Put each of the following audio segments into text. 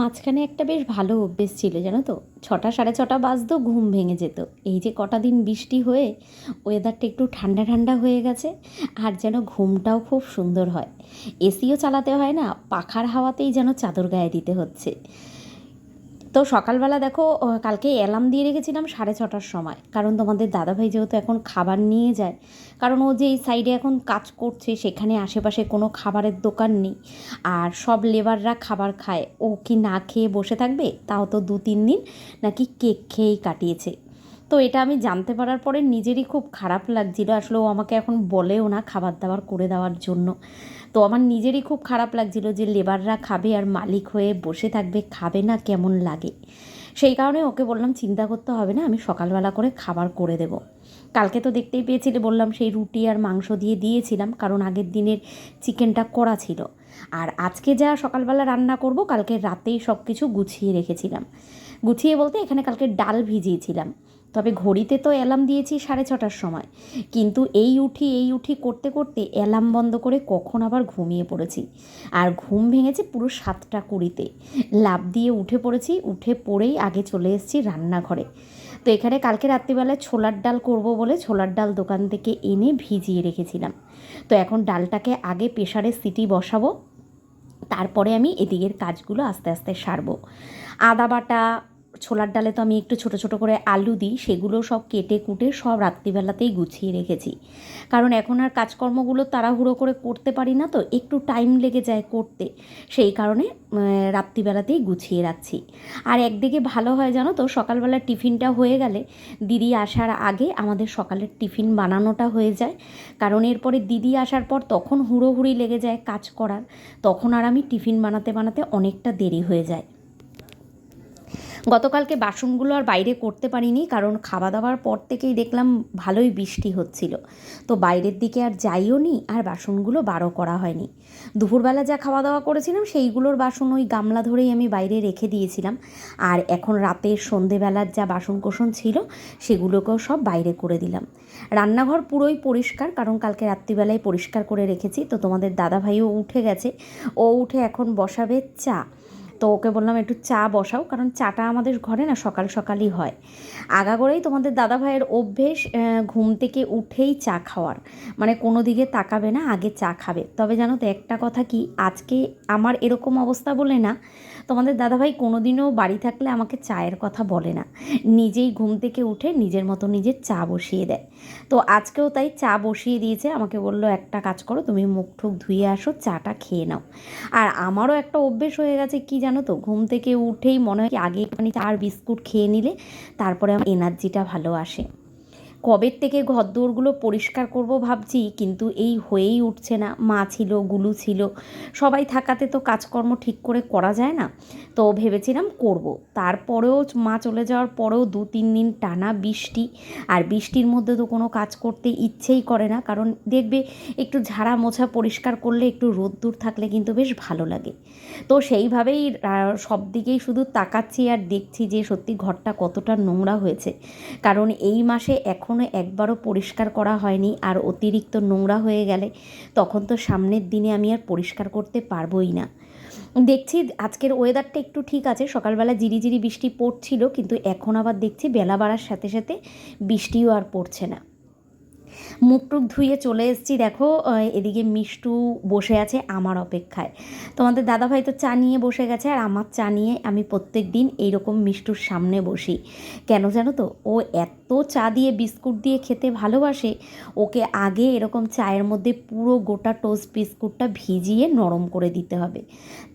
মাঝখানে একটা বেশ ভালো অভ্যেস ছিল, জানো তো? ছটা সাড়ে ছটা বাজতো, ঘুম ভেঙে যেত। এই যে কটা দিন বৃষ্টি হয়ে ওয়েদারটা একটু ঠান্ডা ঠান্ডা হয়ে গেছে, আর যেন ঘুমটাও খুব সুন্দর হয়। এসিও চালাতে হয় না, পাখার হাওয়াতেই যেন চাদর গায়ে দিতে হচ্ছে। তো সকালবেলা দেখো কালকে অ্যালার্ম দিয়ে রেখেছিলাম সাড়ে ছটার সময়। কারণ তোমাদের দাদাভাই যেহেতু এখন খাবার নিয়ে যায়, কারণ ও যে এই সাইডে এখন কাজ করছে, সেখানে আশেপাশে কোনো খাবারের দোকান নেই। আর সব লেবাররা খাবার খায়। ও কি না খেয়ে বসে থাকবে? তাও তো দু তিন দিন নাকি কেক খেয়েই কাটিয়েছে। তো এটা আমি জানতে পারার পরে নিজেরই খুব খারাপ লাগছিল। আসলে ও আমাকে এখন বলেও না খাবার দাবার করে দেওয়ার জন্য। তো আমার নিজেরই খুব খারাপ লাগছিল যে লেবাররা খাবে আর মালিক হয়ে বসে থাকবে, খাবে না, কেমন লাগে? সেই কারণে ওকে বললাম, চিন্তা করতে হবে না, আমি সকালবেলা করে খাবার করে দেবো। কালকে তো দেখতেই পেয়েছিলে, বললাম সেই রুটি আর মাংস দিয়ে দিয়েছিলাম, কারণ আগের দিনের চিকেনটা করা ছিল। আর আজকে যা সকালবেলা রান্না করব, কালকে রাতেই সব কিছু গুছিয়ে রেখেছিলাম। গুছিয়ে বলতে এখানে কালকে ডাল ভিজিয়েছিলাম। তবে ঘড়িতে তো অ্যালার্ম দিয়েছি সাড়ে ছটার সময়। কিন্তু এই উঠি এই উঠি করতে করতে অ্যালার্ম বন্ধ করে কখন আবার ঘুমিয়ে পড়েছি। আর ঘুম ভেঙেছে পুরো সাতটা কুড়িতে। লাভ দিয়ে উঠে পড়েছি, উঠে পড়েই আগে চলে এসেছি রান্নাঘরে। তো এখানে কালকে রাত্রিবেলায় ছোলার ডাল করব বলে ছোলার ডাল দোকান থেকে এনে ভিজিয়ে রেখেছিলাম। তো এখন ডালটাকে আগে প্রেশারে সিটি বসাবো। তারপরে আমি এদিকের কাজগুলো আস্তে আস্তে সারবো। আদা বাটা ছোলার ডালে তো আমি একটু ছোট ছোট করে আলু দিই, সেগুলো সব কেটে কুটে সব রাত্রিবেলাতেই গুছিয়ে রেখেছি। কারণ এখন আর কাজকর্মগুলো তাড়াহুড়ো করে করতে পারি না তো, একটু টাইম লেগে যায় করতে। সেই কারণে রাত্রিবেলাতেই গুছিয়ে রাখছি। আর একদিকে ভালো হয় জানো তো, সকালবেলা টিফিনটা হয়ে গেলে দিদি আসার আগে আমাদের সকালের টিফিন বানানোটা হয়ে যায়। কারণ এরপরে দিদি আসার পর তখন হুড়োহুড়ি লেগে যায় কাজ করার, তখন আর আমি টিফিন বানাতে বানাতে অনেকটা দেরি হয়ে যায়। গতকালকে বাসনগুলো আর বাইরে করতে পারিনি, কারণ খাওয়া দাওয়ার পর থেকেই দেখলাম ভালোই বৃষ্টি হচ্ছিল। তো বাইরের দিকে আর যাইও নি, আর বাসনগুলো বারো করা হয়নি। দুপুরবেলা যা খাওয়া দাওয়া করেছিলাম, সেইগুলোর বাসন ওই গামলা ধরেই আমি বাইরে রেখে দিয়েছিলাম। আর এখন রাতের সন্ধেবেলার যা বাসন ছিল, সেগুলোকেও সব বাইরে করে দিলাম। রান্নাঘর পুরোই পরিষ্কার, কারণ কালকে রাত্রিবেলায় পরিষ্কার করে রেখেছি। তো তোমাদের দাদাভাইও উঠে গেছে। ও উঠে এখন বসাবে চা। তো ওকে বললাম, একটু চা বসাও, কারণ চাটা আমাদের ঘরে না সকাল সকালই হয়। আগাগোড়াই তোমাদের দাদা ভাইয়ের অভ্যেস ঘুম থেকে উঠেই চা খাওয়ার। মানে কোনো দিকে তাকাবে না, আগে চা খাবে। তবে জানো তো একটা কথা কি, আজকে আমার এরকম অবস্থা বলে না তোমাদের দাদাভাই কোনোদিনও বাড়ি থাকলে আমাকে চায়ের কথা বলে না। নিজেই ঘুম থেকে উঠে নিজের মতো নিজের চা বসিয়ে দেয়। তো আজকেও তাই চা বসিয়ে দিয়েছে, আমাকে বলল, একটা কাজ করো, তুমি মুখ ঠুক ধুয়ে আসো, চাটা খেয়ে নাও। আর আমারও একটা অভ্যেস হয়ে গেছে, কি জানো তো, ঘুম থেকে উঠেই মনে হয় আগে একটুখানি চা আর বিস্কুট খেয়ে নিলে তারপরে আমার এনার্জিটা ভালো আসে। কবের থেকে ঘরদোরগুলো পরিষ্কার করব ভাবছি, কিন্তু এই হয়েই উঠছে না। মা ছিল, গুলু ছিল, সবাই থাকাতে তো কাজকর্ম ঠিক করে করা যায় না। তো ভেবেছিলাম করব। তারপরেও মা চলে যাওয়ার পরেও দু তিন দিন টানা বৃষ্টি। আর বৃষ্টির মধ্যে তো কোনো কাজ করতে ইচ্ছেই করে না, কারণ দেখবে একটু ঝাড়া মোছা পরিষ্কার করলে একটু রোদ্দুর থাকলে কিন্তু বেশ ভালো লাগে। তো সেইভাবেই সব দিকেই শুধু তাকাচ্ছি আর দেখছি যে সত্যি ঘরটা কতটা নোংরা হয়েছে। কারণ এই মাসে এখনও একবারও পরিষ্কার করা হয়নি আর অতিরিক্ত নোংরা হয়ে গেলে তখন তো সামনের দিনে আমি আর পরিষ্কার করতে পারবোই না। দেখছি আজকের ওয়েদারটা একটু ঠিক আছে, সকালবেলা জিরিজিরি বৃষ্টি পড়ছিল, কিন্তু এখন আবার দেখছি বেলা বাড়ার সাথে সাথে বৃষ্টিও আর পড়ছে না। মুখ টুক ধুয়ে চলে এসেছি, দেখো এদিকে মিষ্টু বসে আছে আমার অপেক্ষায়। তোমাদের দাদাভাই তো চা নিয়ে বসে গেছে আর আমার চা নিয়ে আমি প্রত্যেক দিন এইরকম মিষ্টুর সামনে বসি। কেন জানো তো? ও এত চা দিয়ে, বিস্কুট দিয়ে খেতে ভালোবাসে, ওকে আগে এরকম চায়ের মধ্যে পুরো গোটা টোস্ট বিস্কুটটা ভিজিয়ে নরম করে দিতে হবে।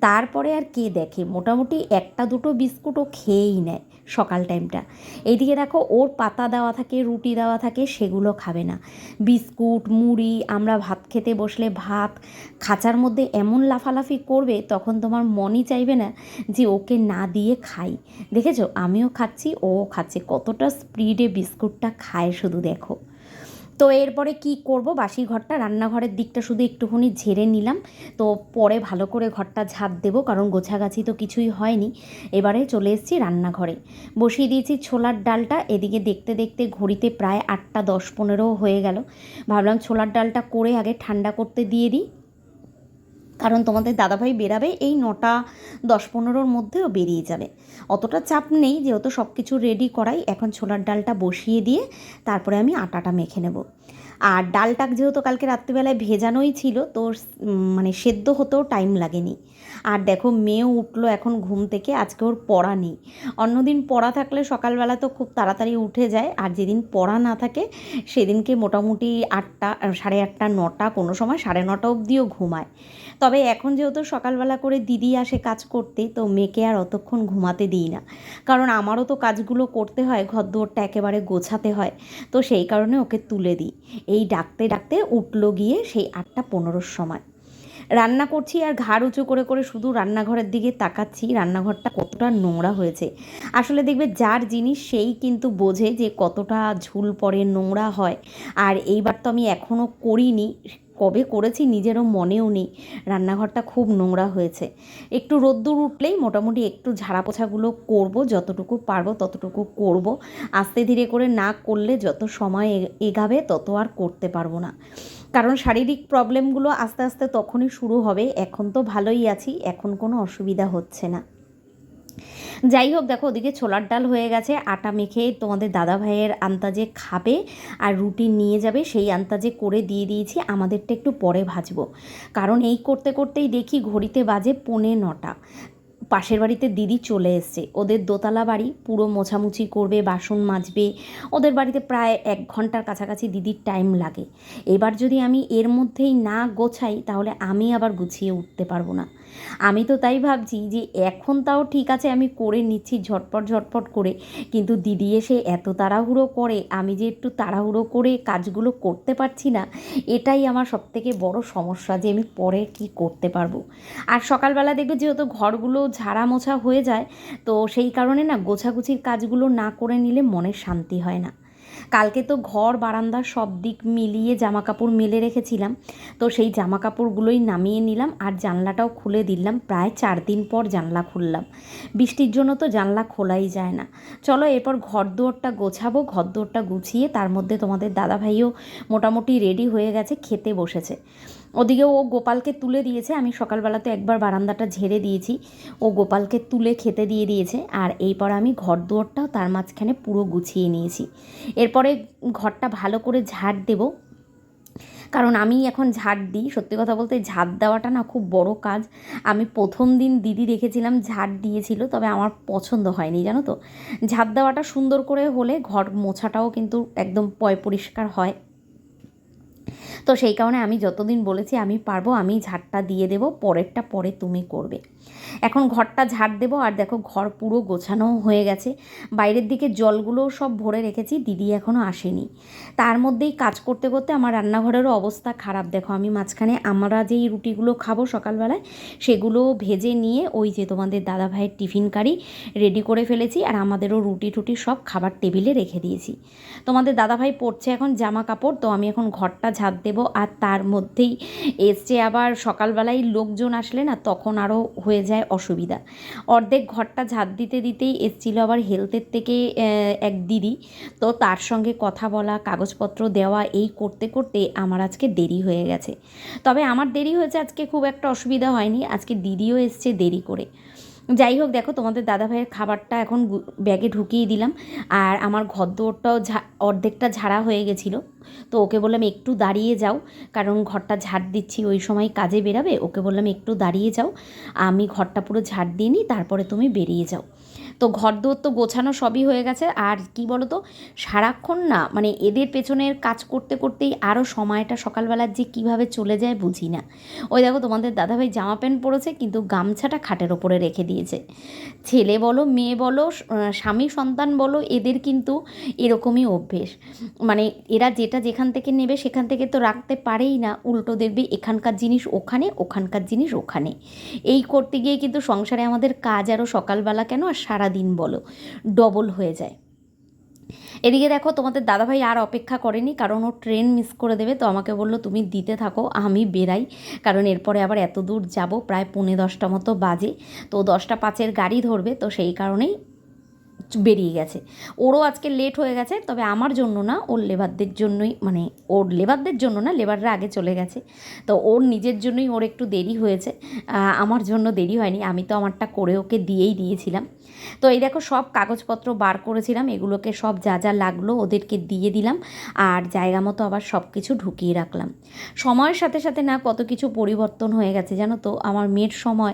তারপরে আর কে দেখে? মোটামুটি একটা দুটো বিস্কুট ও খেয়েই নেয় সকাল টাইমটা। এইদিকে দেখো, ওর পাতা দেওয়া থাকে, রুটি দেওয়া থাকে, সেগুলো খাবে না। বিস্কুট, মুড়ি, আমরা ভাত খেতে বসলে ভাত, খাঁচার মধ্যে এমন লাফালাফি করবে, তখন তোমার মনই চাইবে না যে ওকে না দিয়ে খাই। দেখেছ? আমিও খাচ্ছি, ও খাচ্ছে। কতটা স্পিডে বিস্কুটটা খায় শুধু দেখো। তো এরপরে কি করব? বাসি ঘরটা, রান্নাঘরের দিকটা শুধু একটুখানি ঝেড়ে নিলাম। তো পরে ভালো করে ঘরটা ঝাঁপ দেবো, কারণ গোছাগাছি তো কিছুই হয়নি। এবারে চলে এসেছি রান্নাঘরে। বসিয়ে দিয়েছি ছোলার ডালটা। এদিকে দেখতে দেখতে ঘড়িতে প্রায় আটটা, দশ, পনেরো হয়ে গেল। ভাবলাম ছোলার ডালটা করে আগে ঠান্ডা করতে দিয়ে দিই। কারণ তোমাদের দাদাভাই বেরাবে এই নটা দশ পনেরোর মধ্যেও বেরিয়ে যাবে। অতটা চাপ নেই, যেহেতু সব কিছু রেডি করাই। এখন ছোলার ডালটা বসিয়ে দিয়ে তারপরে আমি আটাটা মেখে নেব। আর ডালটা যেহেতু কালকে রাত্রিবেলায় ভেজানোই ছিল, তো মানে সেদ্ধ হতেও টাইম লাগেনি। আর দেখো মেয়েও উঠল এখন ঘুম থেকে, আজকে ওর পড়া নেই। অন্যদিন পড়া থাকলে সকালবেলা তো খুব তাড়াতাড়ি উঠে যায়, আর যেদিন পড়া না থাকে সেদিনকে মোটামুটি আটটা, সাড়ে আটটা, নটা, কোনো সময় সাড়ে নটা অবধিও ঘুমায়। তবে এখন যেহেতু সকালবেলা করে দিদি আসে কাজ করতে, তো মেয়েকে আর অতক্ষণ ঘুমাতে দিই না। কারণ আমারও তো কাজগুলো করতে হয় ঘর একেবারে গোছাতে হয়, তো সেই কারণে ওকে তুলে দিই। এই ডাকতে ডাকতে উঠল গিয়ে সেই আটটা পনেরোর সময়। রান্না করছি আর ঘাড় উঁচু করে করে শুধু রান্নাঘরের দিকে তাকাচ্ছি, রান্নাঘরটা কতটা নোংরা হয়েছে। আসলে দেখবে যার জিনিস সেই কিন্তু বোঝে যে কতটা ঝুল পড়ে নোংরা হয়। আর এইবার তো আমি এখনও করিনি কবে করেছি নিজেরও মনেও নেই। রান্নাঘরটা খুব নোংরা হয়েছে। একটু রোদ্দুর উঠলেই মোটামুটি একটু ঝাড়া পোছাগুলো করব, যতটুকু পারব ততটুকু করব। আস্তে ধীরে করে না করলে যত সময় এগাবে তত আর করতে পারব না। কারণ শারীরিক প্রবলেমগুলো আস্তে আস্তে তখনই শুরু হবে। এখন তো ভালোই আছি, এখন কোনো অসুবিধা হচ্ছে না। যাই হোক, দেখো ওদিকে ছোলার ডাল হয়ে গেছে, আটা মেখে তোমাদের দাদা ভাইয়ের আন্তাজে খাবে আর রুটি নিয়ে যাবে, সেই আন্তাজে করে দিয়ে দিয়েছি, আমাদেরটা একটু পরে ভাজবো। কারণ এই করতে করতেই দেখি ঘড়িতে বাজে পৌনে নটা। পাশের বাড়িতে দিদি চলে এসছে, ওদের দোতলা বাড়ি, পুরো মোছামুছি করবে, বাসন মাজবে, ওদের বাড়িতে প্রায় এক ঘণ্টার কাছাকাছি দিদির টাইম লাগে। এবার যদি আমি এর মধ্যেই না গোছাই, তাহলে আমি আবার গুছিয়ে উঠতে পারব না। আমি তো তাই ভাবছি যে এখন তাও ঠিক আছে, আমি করে নিচ্ছি ঝটপট ঝটপট করে। কিন্তু দিদি এসে এত তাড়াহুড়ো করে, আমি যে একটু তাড়াহুড়ো করে কাজগুলো করতে পারছি না, এটাই আমার সবথেকে বড় সমস্যা যে আমি পরে কি করতে পারব। আর সকালবেলা দেখবে যেহেতু ঘরগুলো ঝাড়া মোছা হয়ে যায়, তো সেই কারণে না গোছাগুছির কাজগুলো না করে নিলে মনের শান্তি হয় না। কালকে তো ঘর, বারান্দা সব দিক মিলিয়ে জামা কাপড় মেলে রেখেছিলাম। তো সেই জামা কাপড়গুলোই নামিয়ে নিলাম আর জানলাটাও খুলে দিলাম। প্রায় চার দিন পর জানলা খুললাম। বৃষ্টির জন্য তো জানলা খোলাই যায় না। চলো এরপর ঘর দুয়ারটা গোছাবো ঘর দুয়ারটা গুছিয়ে তার মধ্যে তোমাদের দাদাভাইও মোটামুটি রেডি হয়ে গেছে, খেতে বসেছে। ওদিকে ও গোপালকে তুলে দিয়েছে। আমি সকালবেলাতে একবার বারান্দাটা ঝেড়ে দিয়েছি। ও গোপালকে তুলে খেতে দিয়ে দিয়েছে। আর এরপর আমি ঘর দুয়ারটাও তার মাঝখানে পুরো গুছিয়ে নিয়েছি। এরপরে ঘরটা ভালো করে ঝাড় দেবো। কারণ আমি এখন ঝাড় দিই। সত্যি কথা বলতে ঝাড় দেওয়াটা না খুব বড় কাজ। আমি প্রথম দিন দিদি দেখেছিলাম ঝাড় দিয়েছিল, তবে আমার পছন্দ হয়নি, জানো তো? ঝাড় দেওয়াটা সুন্দর করে হলে ঘর মোছাটাও কিন্তু একদম পয় পরিষ্কার হয়। তো সেই কারণে আমি যতদিন বলেছি আমি পারব, আমি ঝাড়টা দিয়ে দেব, পরেরটা পরে তুমি করবে। এখন ঘরটা ঝাড় দেবো, আর দেখো ঘর পুরো গোছানো হয়ে গেছে। বাইরের দিকে জলগুলোও সব ভরে রেখেছি, দিদি এখনও আসেনি। তার মধ্যেই কাজ করতে করতে আমার রান্নাঘরেরও অবস্থা খারাপ। দেখো আমি মাঝখানে আমরা যেই রুটিগুলো খাব সকালবেলায় সেগুলো ভেজে নিয়ে ওই যে তোমাদের দাদা ভাইয়ের টিফিন কারি রেডি করে ফেলেছি, আর আমাদেরও রুটি টুটি সব খাবার টেবিলে রেখে দিয়েছি। তোমাদের দাদাভাই পড়ছে এখন জামা কাপড় তো আমি এখন ঘরটা ঝাঁপ দেবো, আর তার মধ্যেই এসছে আবার সকালবেলায় লোকজন আসলে না, তখন আরও হয়ে যায় অসুবিধা। অর্ধেক ঘরটা ঝাঁপ দিতে দিতেই এসেছিল আবার হেলথের থেকে এক দিদি। তো তার সঙ্গে কথা বলা, কাগজপত্র দেওয়া, এই করতে করতে আমার আজকে দেরি হয়ে গেছে। তবে আমার দেরি হয়েছে, আজকে খুব একটা অসুবিধা হয়নি। আজকে দিদিও এসছে দেরি করে। যাই হোক, দেখো তোমাদের দাদা ভাইয়ের খাবারটা এখন ব্যাগে ঢুকিয়ে দিলাম। আর আমার ঘর দৌড়টাও অর্ধেকটা ঝাড়া হয়ে গেছিল। তো ওকে বললাম, একটু দাঁড়িয়ে যাও। কারণ ঘরটা ঝাড় দিচ্ছি, ওই সময় কাজে বেরাবে। ওকে বললাম, একটু দাঁড়িয়ে যাও। আমি ঘরটা পুরো ঝাড় দিয়ে নিই, তারপরে তুমি বেরিয়ে যাও। তো ঘর দৌড় তো গোছানো সবই হয়ে গেছে। আর কি বলো তো সারাক্ষণ না মানে এদের পেছনের কাজ করতে করতেই আরও সময়টা সকালবেলার যে কীভাবে চলে যায় বুঝি না। ওই দেখো তোমাদের দাদাভাই জামা প্যান্ট পরেছে, কিন্তু গামছাটা খাটের ওপরে রেখে দিয়েছে। ছেলে বলো, মেয়ে বলো স্বামী, সন্তান বলো, এদের কিন্তু এরকমই অভ্যেস। মানে এরা যেটা যেখান থেকে নেবে সেখান থেকে তো রাখতে পারেই না, উল্টো দেখবে এখানকার জিনিস ওখানে, ওখানকার জিনিস ওখানে। এই করতে গিয়ে কিন্তু সংসারে আমাদের কাজ আরও সকালবেলা কেন? আর সারাদিন বলো ডবল হয়ে যায়। এদিকে দেখো, তোমাদের দাদাভাই আর অপেক্ষা করেনি, কারণ ও ট্রেন মিস করে দেবে, তো আমাকে বলল, তুমি দিতে থাকো, আমি বেরাই। কারণ এরপরে আবার এত দূর যাব, প্রায় পৌনে দশটা মতো বাজে। তো দশটা পাঁচের গাড়ি ধরবে, তো সেই কারণেই বেরিয়ে গেছে। ওরও আজকে লেট হয়ে গেছে, তবে আমার জন্য না, ওর লেবারদের জন্যই মানে ওর লেবারদের জন্য না, লেবাররা আগে চলে গেছে। তো ওর নিজের জন্যই ওর একটু দেরি হয়েছে। আমার জন্য দেরি হয়নি, আমি তো আমারটা করে ওকে দিয়েই দিয়েছিলাম। তো এই দেখো, সব কাগজপত্র বার করেছিলাম, এগুলোকে সব যা যা লাগল ওদেরকে দিয়ে দিলাম, আর জায়গা মতো আবার সব কিছু ঢুকিয়ে রাখলাম। সময়ের সাথে সাথে না, কত কিছু পরিবর্তন হয়ে গেছে, জানো তো? আমার মেয়ের সময়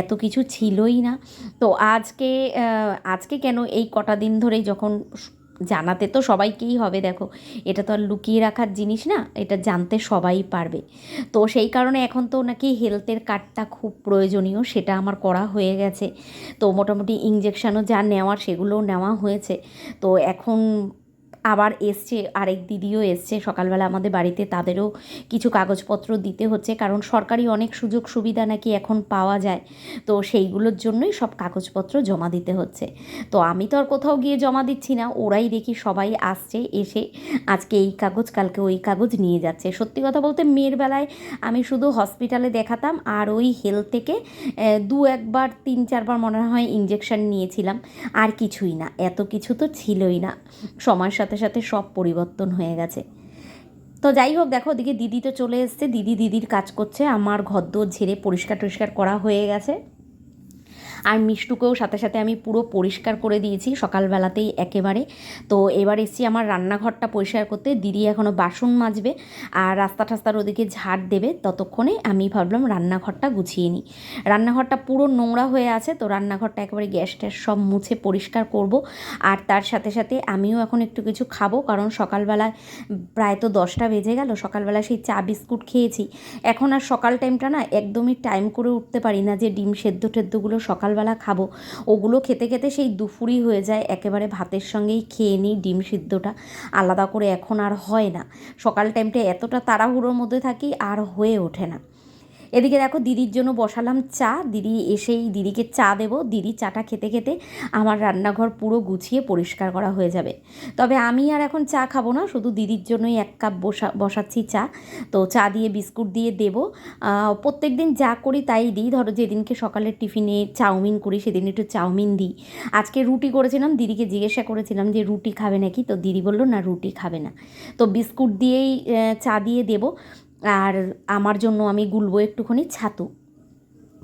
এত কিছু ছিলই না। তো আজকে আজকে কেন এই কটা দিন ধরেই যখন জানাতে তো সবাইকেই হবে, দেখো। এটা তো আর লুকিয়ে রাখার জিনিস না, এটা জানতে সবাই পারবে। তো সেই কারণে এখন তো নাকি হেলথের কার্ডটা খুব প্রয়োজনীয়, সেটা আমার করা হয়ে গেছে। তো মোটামুটি ইঞ্জেকশানও যা নেওয়ার, সেগুলোও নেওয়া হয়েছে। তো এখন আবার এসছে, আরেক দিদিও এসছে। সকালবেলা আমাদের বাড়িতে তাদেরও কিছু কাগজপত্র দিতে হচ্ছে, কারণ সরকারি অনেক সুযোগ সুবিধা নাকি এখন পাওয়া যায়। তো সেইগুলোর জন্যই সব কাগজপত্র জমা দিতে হচ্ছে। তো আমি তো আর কোথাও গিয়ে জমা দিচ্ছি না, ওরাই দেখি সবাই আসছে, এসে আজকে এই কাগজ, কালকে ওই কাগজ নিয়ে যাচ্ছে। সত্যি কথা বলতে মেয়ের বেলায় আমি শুধু হসপিটালে দেখাতাম, আর ওই হেলথ থেকে দু একবার, তিন চারবার মনে হয় ইঞ্জেকশন নিয়েছিলাম। আর কিছুই না, এত কিছু তো ছিলই না। সময়ের সাথে সাথে সাথে সব পরিবর্তন হয়ে গেছে। তো যাই হোক, দেখো ওদিকে দিদি তো চলে এসছে। দিদি দিদির কাজ করছে। আমার ঘর দর ঝেড়ে পরিষ্কার টরিষ্কার করা হয়ে গেছে। আর মিষ্টুকেও সাথে সাথে আমি পুরো পরিষ্কার করে দিয়েছি সকালবেলাতেই একেবারে। তো এবার এসছি আমার রান্নাঘরটা পরিষ্কার করতে। দিদি এখনও বাসন মাজবে আর রাস্তা টাস্তার ওদিকে ঝাড় দেবে। ততক্ষণে আমি ভাবলাম রান্নাঘরটা গুছিয়ে নিই। রান্নাঘরটা পুরো নোংরা হয়ে আছে, তো রান্নাঘরটা একেবারে গ্যাস ট্যাস সব মুছে পরিষ্কার করব। আর তার সাথে সাথে আমিও এখন একটু কিছু খাব, কারণ সকালবেলায় প্রায় তো দশটা বেজে গেল, সকালবেলা সেই চা বিস্কুট খেয়েছি। এখন আর সকাল টাইমটা না একদমই টাইম করে উঠতে পারি না যে ডিম সেদ্ধ টেদ্ধগুলো সকালবেলা খাব। ওগুলো খেতে খেতে সেই দুপুরই হয়ে যায়। একেবারে ভাতের সঙ্গেই খেয়ে নিই ডিম সিদ্ধটা। আলাদা করে এখন আর হয় না। সকাল টাইমটা এতটা তাড়াহুড়োর মধ্যে থাকি আর হয়ে ওঠে না। এদিকে দেখো দিদির জন্য বসালাম চা। দিদি এসেই দিদিকে চা দেবো। দিদি চাটা খেতে খেতে আমার রান্নাঘর পুরো গুছিয়ে পরিষ্কার করা হয়ে যাবে। তবে আমি আর এখন চা খাব না, শুধু দিদির জন্যই এক কাপ বসা বসাচ্ছি চা। তো চা দিয়ে বিস্কুট দিয়ে দেবো। প্রত্যেক দিন যা করি তাই দিই। ধরো যেদিনকে সকালের টিফিনে চাউমিন করি, সেদিন একটু চাউমিন দিই। আজকে রুটি করেছিলাম, দিদিকে জিজ্ঞাসা করেছিলাম যে, রুটি খাবে নাকি? তো দিদি বলল, না, রুটি খাবে না। তো বিস্কুট দিয়েই চা দিয়ে দেবো। আর আমার জন্য আমি গুলবো একটুখানি ছাতু।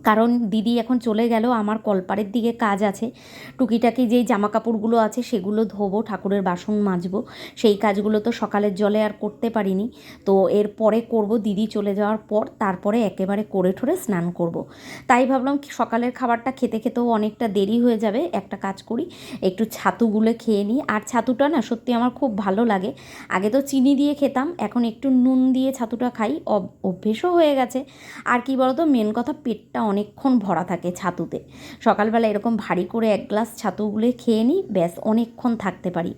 কারণ দিদি এখন চলে গেল, আমার কলপারের দিকে কাজ আছে। টুকিটাকি যেই জামা কাপড়গুলো আছে সেগুলো ধোবো, ঠাকুরের বাসন মাজবো। সেই কাজগুলো তো সকালের জলে আর করতে পারিনি। তো এর পরে করব, দিদি চলে যাওয়ার পর তারপরে একেবারে করে ঠরে স্নান করব। তাই ভাবলাম সকালের খাবারটা খেতে খেতেও অনেকটা দেরি হয়ে যাবে, একটা কাজ করি, একটু ছাতুগুলো খেয়ে নিই। আর ছাতুটা না সত্যি আমার খুব ভালো লাগে। আগে তো চিনি দিয়ে খেতাম, এখন একটু নুন দিয়ে ছাতুটা খাই অভ- অভ্যেসও হয়ে গেছে। আর কি বলতো, মেন কথা পেটটা অনেকক্ষণ ভরা থাকে ছাতুতে। সকালবেলা এরকম ভারী করে এক গ্লাস ছাতুগুলো খেয়ে নিই, ব্যাস অনেকক্ষণ থাকতে পারি।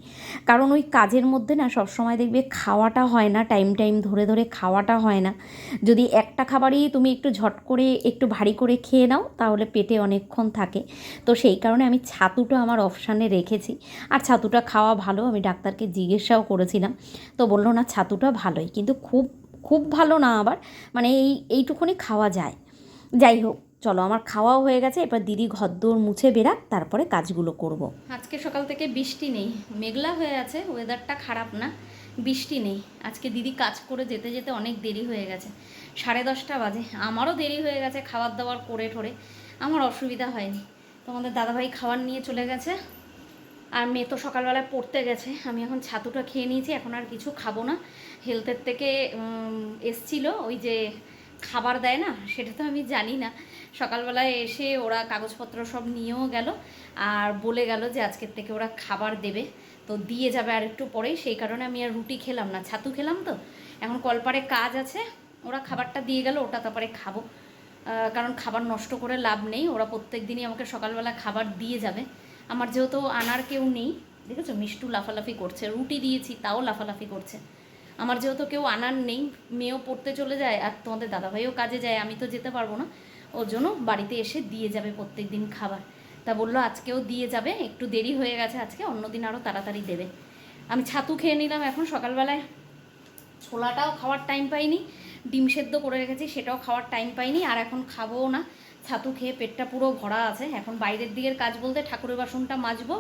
কারণ ওই কাজের মধ্যে না সবসময় দেখবে খাওয়াটা হয় না, টাইম টাইম ধরে ধরে খাওয়াটা হয় না। যদি একটা খাবারই তুমি একটু ঝট করে একটু ভারী করে খেয়ে নাও, তাহলে পেটে অনেকক্ষণ থাকে। তো সেই কারণে আমি ছাতুটা আমার অপশানে রেখেছি। আর ছাতুটা খাওয়া ভালো, আমি ডাক্তারকে জিজ্ঞাসাও করেছিলাম। তো বলল, না, ছাতুটা ভালোই। কিন্তু খুব খুব ভালো না আবার। মানে এই, এইটুকুনি খাওয়া যায়। যাই হোক, চলো, আমার খাওয়াও হয়ে গেছে, এবার দিদি ঘরদোর মুছে বেরাক, তারপরে কাজগুলো করব। আজকে সকাল থেকে বৃষ্টি নেই, মেঘলা হয়ে আছে ওয়েদারটা খারাপ না, বৃষ্টি নেই। আজকে দিদি কাজ করে যেতে যেতে অনেক দেরি হয়ে গেছে, সাড়ে দশটা বাজে, আমারও দেরি হয়ে গেছে খাবার দাবার করে ঠরে, আমার অসুবিধা হয়নি। তোমাদের দাদাভাই খাবার নিয়ে চলে গেছে, আর মেয়ে তো সকালবেলায় পড়তে গেছে, আমি এখন ছাতুটা খেয়ে নিয়েছি, এখন আর কিছু খাব না। হেলথের থেকে এসছিল ওই যে খাবার দেয় না, সেটা তো আমি জানি না। সকালবেলায় এসে ওরা কাগজপত্র সব নিয়েও গেল আর বলে গেল যে আজকের থেকে ওরা খাবার দেবে। তো দিয়ে যাবে আর একটু পরেই, সেই কারণে আমি আর রুটি খেলাম না। ছাতু খেলাম তো, এখন কলপারে কাজ আছে, ওরা খাবারটা দিয়ে গেল, ওটা তারপরে খাব। কারণ খাবার নষ্ট করে লাভ নেই, ওরা প্রত্যেক দিনই আমাকে সকালবেলা খাবার দিয়ে যাবে। আমার যেহেতু আনার কেউ নেই, দেখেছ? মিষ্টু লাফালাফি করছে, রুটি দিয়েছি, তাও লাফালাফি করছে। আমার যেহেতু কেউ আনার নেই, মেয়েও পড়তে চলে যায় আর তোমাদের দাদাভাইও কাজে যায়, আমি তো যেতে পারব না। ওর জন্য বাড়িতে এসে দিয়ে যাবে প্রত্যেক দিন খাবার। তা বলল আজকেও দিয়ে যাবে, একটু দেরি হয়ে গেছে আজকে, অন্যদিন আরও তাড়াতাড়ি দেবে। আমি ছাতু খেয়ে নিলাম এখন সকালবেলায়। ছোলাটাও খাওয়ার টাইম পাইনি। ডিম সেদ্ধ করে রেখেছি, সেটাও খাওয়ার টাইম পাইনি, আর এখন খাবোও না। ছাতু খেয়ে পেটটা পুরো ভরা আছে। এখন বাইরের দিকের কাজ বলতে ঠাকুরের বাসনটা মাজবো,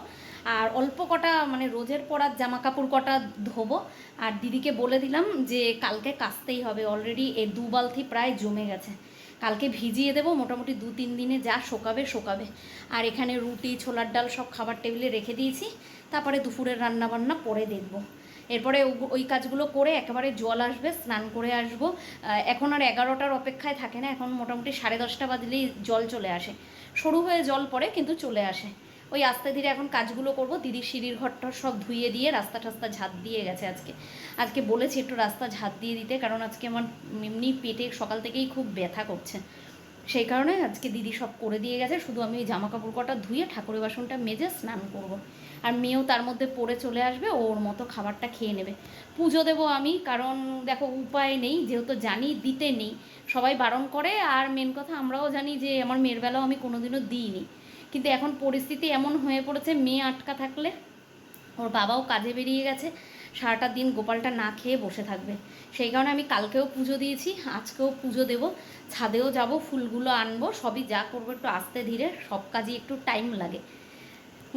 আর অল্প কটা মানে রোজের পরার জামা কাপড় কটা ধোবো। আর দিদিকে বলে দিলাম যে কালকে কাচতেই হবে অলরেডি এ দু বালতি প্রায় জমে গেছে। কালকে ভিজিয়ে দেবো, মোটামুটি দু তিন দিনে যা শোকাবে শোকাবে। আর এখানে রুটি, ছোলার ডাল সব খাবার টেবিলে রেখে দিয়েছি। তারপরে দুপুরের রান্না বান্না পরে দেখব। এরপরে ওই কাজগুলো করে একেবারে জল আসবে, স্নান করে আসব। এখন আর এগারোটার অপেক্ষায় থাকে না, এখন মোটামুটি সাড়ে দশটা বাজলেই জল চলে আসে। সরু হয়ে জল পড়ে কিন্তু চলে আসে। ওই আস্তে ধীরে এখন কাজগুলো করব দিদির সিঁড়ির ঘরটা সব ধুয়ে দিয়ে রাস্তা টাস্তা ঝাঁত দিয়ে গেছে আজকে। আজকে বলেছি একটু রাস্তা ঝাঁত দিয়ে দিতে, কারণ আজকে আমার এমনি পেটে সকাল থেকেই খুব ব্যথা করছে। সেই কারণে আজকে দিদি সব করে দিয়ে গেছে, শুধু আমি ওই জামা কাপড় কটা ধুয়ে ঠাকুরের বাসনটা মেজে স্নান করব। আর মেয়েও তার মধ্যে পড়ে চলে আসবে ওর মতো খাবারটা খেয়ে নেবে। পুজো দেবো আমি, কারণ দেখো উপায় নেই, যেহেতু জানি দিতে নেই, সবাই বারণ করে, আর মেন কথা আমরাও জানি যে আমার মেয়ের বেলাও আমি কোনোদিনও দিইনি। কিন্তু এখন পরিস্থিতি এমন হয়ে পড়েছে, মেয়ে আটকা থাকলে, ওর বাবাও কাজে বেরিয়ে গেছে, সারাটা দিন গোপালটা না খেয়ে বসে থাকবে। সেই কারণে আমি কালকেও পুজো দিয়েছি, আজকেও পুজো দেব, ছাদেও যাব, ফুলগুলো আনব, সবই যা করব একটু আস্তে ধীরে, সব কাজই একটু টাইম লাগে।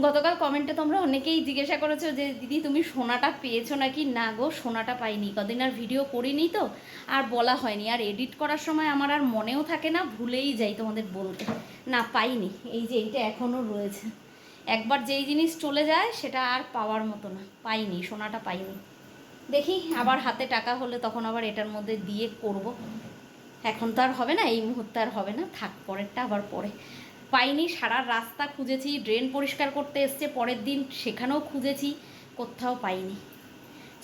গতকাল কমেন্টে তোমরা অনেকেই জিজ্ঞাসা করেছ যে, দিদি, তুমি সোনাটা পেয়েছ নাকি? না গো, সোনাটা পাইনি। কদিন আর ভিডিও করিনি তো, আর বলা হয়নি। আর এডিট করার সময় আমার আর মনেও থাকে না, ভুলেই যাই তোমাদের বলতে। না, পাইনি। এই যে, এইটা এখনও রয়েছে। একবার যেই জিনিস চলে যায়, সেটা আর পাওয়ার মতো না। পাইনি, সোনাটা পাইনি। দেখি, আবার হাতে টাকা হলে তখন আবার এটার মধ্যে দিয়ে করব। এখন তো আর হবে না, এই মুহূর্তে আর হবে না। থাক, পরেরটা আবার পরে। পাইনি, সারা রাস্তা খুঁজেছি ড্রেন পরিষ্কার করতে এসছে, পরের দিন সেখানেও খুঁজেছি, কোথাও পাইনি।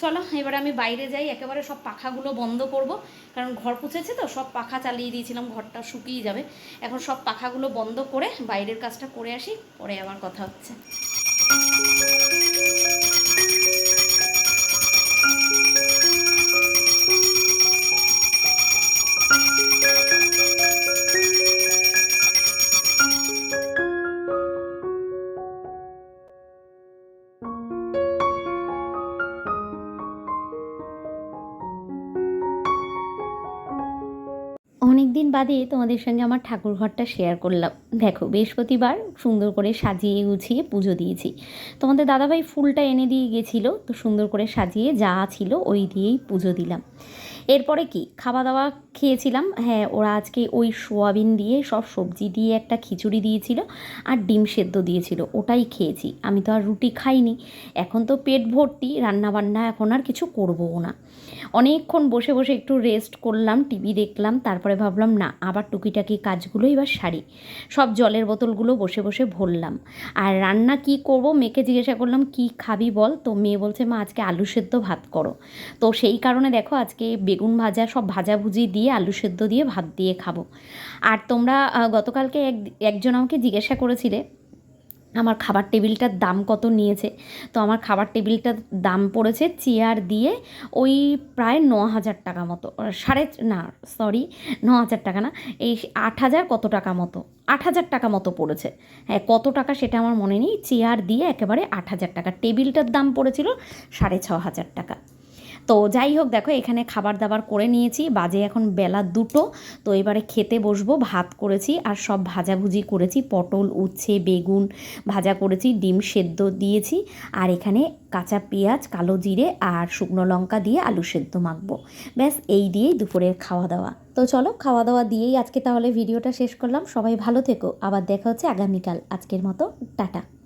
চলো, এবার আমি বাইরে যাই, একেবারে সব পাখাগুলো বন্ধ করব, কারণ ঘর পুছেছে তো, সব পাখা চালিয়ে দিয়েছিলাম, ঘরটা শুকিয়ে যাবে। এখন সব পাখাগুলো বন্ধ করে বাইরের কাজটা করে আসি, পরে আবার কথা হচ্ছে। বাদে তোমাদের সঙ্গে আমার ঠাকুর ঘরটা শেয়ার করলাম। দেখো, বৃহস্পতিবার সুন্দর করে সাজিয়ে গুছিয়ে পুজো দিয়েছি। তোমাদের দাদাভাই ফুলটা এনে দিয়ে গেছিল, তো সুন্দর করে সাজিয়ে যা ছিল ওই দিয়েই পুজো দিলাম। এরপরে কি? খাওয়া দাওয়া খেয়েছিলাম। হ্যাঁ ওরা আজকে ওই সোয়াবিন দিয়ে সব সবজি দিয়ে একটা খিচুড়ি দিয়েছিল আর ডিম সেদ্ধ দিয়েছিল। ওটাই খেয়েছি। আমি তো আর রুটি খাইনি। এখন তো পেট ভর্তি, রান্নাবান্না এখন আর কিছু করবও না। অনেকক্ষণ বসে বসে একটু রেস্ট করলাম টিভি দেখলাম, তারপরে ভাবলাম, না, আবার টুকিটাকি কাজগুলো এবার সারি। সব জলের বোতলগুলো বসে বসে ভরলাম। আর রান্না কি করব? মেয়েকে জিজ্ঞাসা করলাম, কি খাবি বল? তো মেয়ে বলছে, মা, আজকে আলু সেদ্ধ ভাত করো। তো সেই কারণে দেখো, আজকে বেগুন ভাজা, সব ভাজাভুজি দিয়ে, আলু সেদ্ধ দিয়ে, ভাত দিয়ে খাব। আর তোমরা গতকালকে এক, একজন আমাকে জিজ্ঞাসা করেছিলে, আমার খাবার টেবিলটার দাম কত নিয়েছে? তো আমার খাবার টেবিলটার দাম পড়েছে চেয়ার দিয়ে ওই প্রায় ন হাজার টাকা মতো সাড়ে না সরি ন হাজার টাকা না, এই আট হাজার কত টাকা মতো, আট হাজার টাকা মতো পড়েছে। হ্যাঁ কত টাকা সেটা আমার মনে নেই, চেয়ার দিয়ে একেবারে আট হাজার টাকা, টেবিলটার দাম পড়েছিল সাড়ে ছ হাজার টাকা। তো যাই হোক, দেখো এখানে খাবার দাবার করে নিয়েছি। বাজে এখন বেলা দুটো। তো এবারে খেতে বসবো, ভাত করেছি আর সব ভাজাভুজি করেছি। পটল, উচ্ছে, বেগুন ভাজা করেছি, ডিম সেদ্ধ দিয়েছি। আর এখানে কাঁচা পেঁয়াজ, কালো জিরে আর শুকনো লঙ্কা দিয়ে আলু সেদ্ধ মাখবো। ব্যাস, এই দিয়েই দুপুরের খাওয়া দাওয়া তো চলো খাওয়া দাওয়া দিয়েই আজকে তাহলে ভিডিওটা শেষ করলাম। সবাই ভালো থেকো। আবার দেখা হচ্ছে আগামীকাল। আজকের মতো, টাটা।